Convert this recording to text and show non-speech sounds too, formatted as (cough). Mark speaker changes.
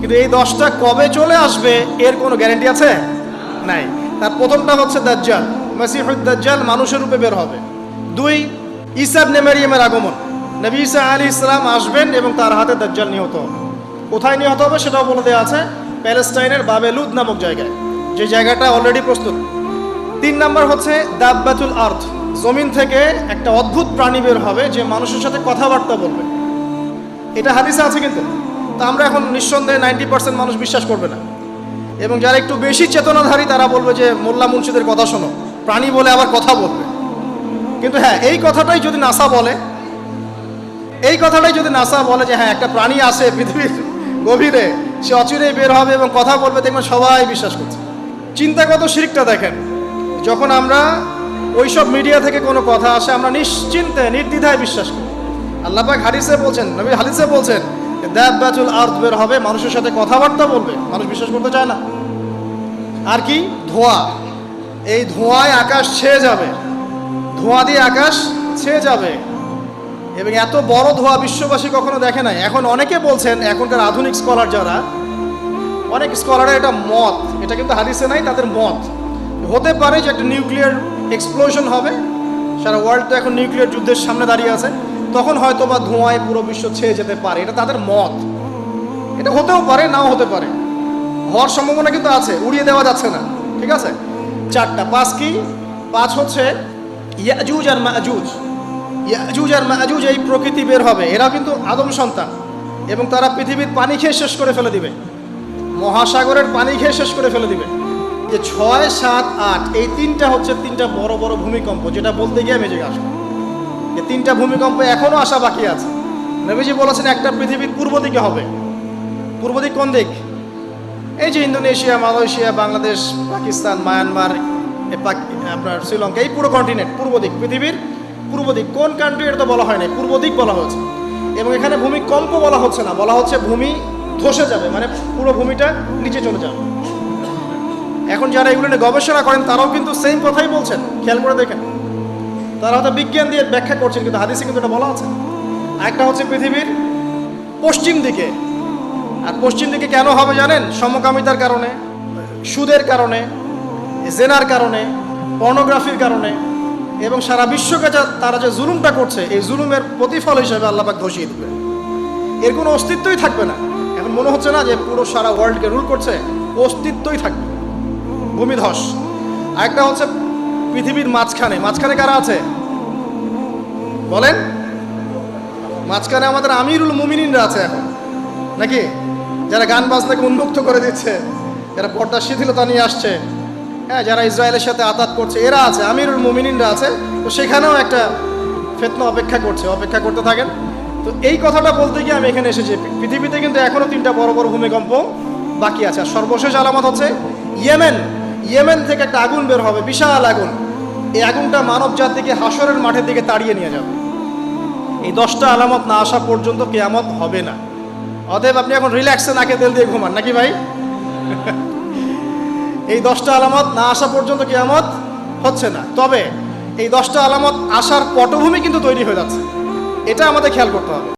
Speaker 1: কিন্তু এই দশটা কবে চলে আসবে, এর কোনো গ্যারান্টি আছে? নাই। তার প্রথমটা হচ্ছে দাজ্জাল। মাসিহুদ দাজ্জাল মানুষের রূপে বের হবে। দুই ইসাব নেমারিয়ামের আগমন। নবী ইসা আলী ইসলাম আসবেন এবং তার হাতে দাজ্জাল নিহত হবে। কোথায় নিহত হবে সেটাও বলে দেওয়া আছে প্যালেস্টাইনের বাবেলুদ নামক জায়গায়, যে জায়গাটা অলরেডি প্রস্তুত। তিন নাম্বার হচ্ছে দাব্বাতুল আর্থ জমিন থেকে একটা অদ্ভুত প্রাণী বের হবে, যে মানুষের সাথে কথাবার্তা বলবে। এটা হাদিসে আছে কিন্তু। তা আমরা এখন নিঃসন্দেহে নাইনটি পার্সেন্ট মানুষ বিশ্বাস করবে না। এবং যারা একটু বেশি চেতনাধারী, তারা বলবে যে, মোল্লা মুন্সিদের কথা শোনো, প্রাণী বলে আবার কথা বলবে। কিন্তু হ্যাঁ এই কথাটাই যদি নাসা বলে, এই কথাটাই যদি নাসা বলে যে হ্যাঁ একটা প্রাণী আছে পৃথিবীর গভীরে, সে অচিরেই বের হবে এবং কথা বলবে, দেখবেন সবাই বিশ্বাস করছে। চিন্তাগত শিরিকটা দেখেন, যখন আমরা ওইসব মিডিয়া থেকে কোনো কথা আসে, আমরা নিশ্চিন্তে, নির্দ্বিধায় বিশ্বাস করি। আল্লাপাক হাদিসে বলছেন, নবী হাদিসে বলছেন দ্যাবাচুল আর্থ বের হবে, মানুষের সাথে কথাবার্তা বলবে, মানুষ বিশ্বাস করতে চায় না। আর কি? ধোঁয়া। এই ধোঁয়ায় আকাশ ছেয়ে যাবে। ধোঁয়া দিয়ে আকাশ ছেয়ে যাবে। এবং এত বড় ধোঁয়া বিশ্ববাসী কখনো দেখে নাই। এখন অনেকে বলছেন, এখনকার আধুনিক স্কলার যারা, অনেক স্কলারের এটা মত এটা কিন্তু হাদিসে নাই, তাদের মত হতে পারে যে একটা নিউক্লিয়ার এক্সপ্লোশন হবে, সারা ওয়ার্ল্ড তো এখন নিউক্লিয়ার যুদ্ধের সামনে দাঁড়িয়ে আছে। তখন হয়তো বা ধোঁয়ায় পুরো বিশ্ব ছেয়ে যেতে পারে। এটা তাদের মত। এটা হতেও পারে, নাও হতে পারে। হওয়ার সম্ভাবনা কিন্তু আছে, উড়িয়ে দেওয়া যাচ্ছে না, ঠিক আছে? চারটা, পাঁচ কি? পাঁচ হচ্ছে ইয়াজুজ আর মাজুজ। ইয়াজুজ আর মাজুজ এই প্রকৃতি বের হবে। এরা কিন্তু আদম সন্তান, এবং তারা পৃথিবীর পানি খেয়ে শেষ করে ফেলে দিবে। মহাসাগরের পানি খেয়ে শেষ করে ফেলে দিবে। যে ছয়, সাত, আট, এই তিনটা হচ্ছে তিনটা বড় বড় ভূমিকম্প, যেটা বলতে গিয়ে মেজে আসবে এই তিনটা ভূমিকম্প এখনও আসা বাকি আছে। নবীজি বলেছেন, একটা পৃথিবীর পূর্ব দিকে হবে। পূর্ব দিক কোন দিক? এই যে Indonesia, Malaysia, Bangladesh, Pakistan, Myanmar আপনার শ্রীলঙ্কা, এই পুরো কন্টিনেন্ট পূর্ব দিক। পৃথিবীর পূর্ব দিক। কোন কান্ট্রি এটা তো বলা হয় না পূর্ব দিক বলা হয়েছে। এবং এখানে ভূমিকম্প বলা হচ্ছে না, বলা হচ্ছে ভূমি ধসে যাবে মানে পুরো ভূমিটা নিচে চলে যাবে। এখন যারা এগুলো নিয়ে গবেষণা করেন, তারাও কিন্তু সেম কথাই বলছেন। খেয়াল করে দেখেন। তারা হয়তো বিজ্ঞান দিয়ে ব্যাখ্যা করছেন, কিন্তু হাদিসে কিন্তু এটা বলা আছে। একটা হচ্ছে পৃথিবীর পশ্চিম দিকে। আর পশ্চিম দিকে কেন হবে জানেন? সমকামিতার কারণে, সুদের কারণে, জেনার কারণে, পর্নোগ্রাফির কারণে, এবং সারা বিশ্বকে যা তারা যে জুলুমটা করছে, এই জুলুমের প্রতিফল হিসেবে আল্লাপাক ধসিয়ে দেবে এর কোনো অস্তিত্বই থাকবে না। এখন মনে হচ্ছে না যে পুরো সারা ওয়ার্ল্ডকে রুল করছে, অস্তিত্বই থাকবে। ভূমিধস। আরেকটা হচ্ছে পৃথিবীর মাঝখানে। মাঝখানে কারা আছে? বলেন। মাঝখানে আমাদের আমিরুল মুমিনিনরা আছে এখন। নাকি? যারা গান বাজনাকে উন্মুক্ত করে দিচ্ছে। যারা পর্দার শিথিলতা নিয়ে আসছে। হ্যাঁ যারা ইসরায়েলের সাথে আতাত করছে, এরা আছে, আমিরুল মুমিনিনরা আছে। তো সেখানেও একটা ফেতনা অপেক্ষা করছে। অপেক্ষা করতে থাকেন। তো এই কথাটা বলতে গিয়ে আমি এখানে এসেছি। পৃথিবীতে কিন্তু এখনও তিনটা বড় বড় ভূমিকম্প বাকি আছে। আর সর্বশেষ আলামত হচ্ছে ইয়েমেন। ইয়েমেন থেকে একটা আগুন বের হবে, বিশাল আগুন। এই আগুনটা মানব জাতিকে হাসরের মাঠের দিকে তাড়িয়ে নিয়ে যাবে। এই দশটা আলামত না আসা পর্যন্ত কেয়ামত হবে না। অতএব আপনি এখন রিল্যাক্সে নাকে তেল দিয়ে ঘুমান, নাকি ভাই? (laughs) এই দশটা আলামত না আসা পর্যন্ত কেয়ামত হচ্ছে না। তবে এই দশটা আলামত আসার পটভূমি কিন্তু তৈরি হয়ে যাচ্ছে। এটা আমাদের খেয়াল করতে হবে।